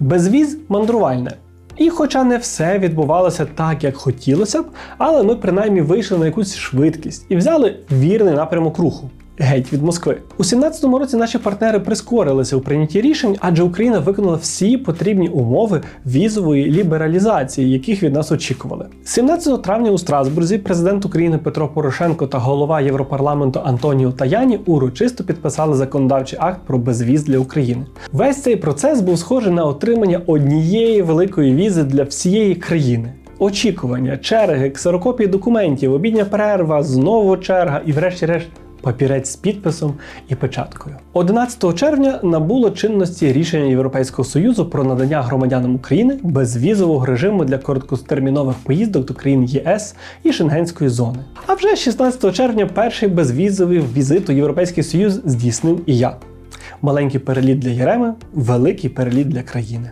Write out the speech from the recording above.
Безвіз мандрувальне. І хоча не все відбувалося так, як хотілося б, але ми принаймні вийшли на якусь швидкість і взяли вірний напрямок руху. Геть від Москви. У 17-му році наші партнери прискорилися у прийнятті рішень, адже Україна виконала всі потрібні умови візової лібералізації, яких від нас очікували. 17 травня у Страсбурзі президент України Петро Порошенко та голова Європарламенту Антоніо Таяні урочисто підписали законодавчий акт про безвіз для України. Весь цей процес був схожий на отримання однієї великої візи для всієї країни. Очікування, черги, ксерокопії документів, обідня перерва, знову черга і, врешті-решт, папірець з підписом і печаткою. 11 червня набуло чинності рішення Європейського союзу про надання громадянам України безвізового режиму для короткотермінових поїздок до країн ЄС і Шенгенської зони. А вже 16 червня перший безвізовий візит у Європейський Союз здійснив і я. Маленький переліт для Єреми, великий переліт для країни.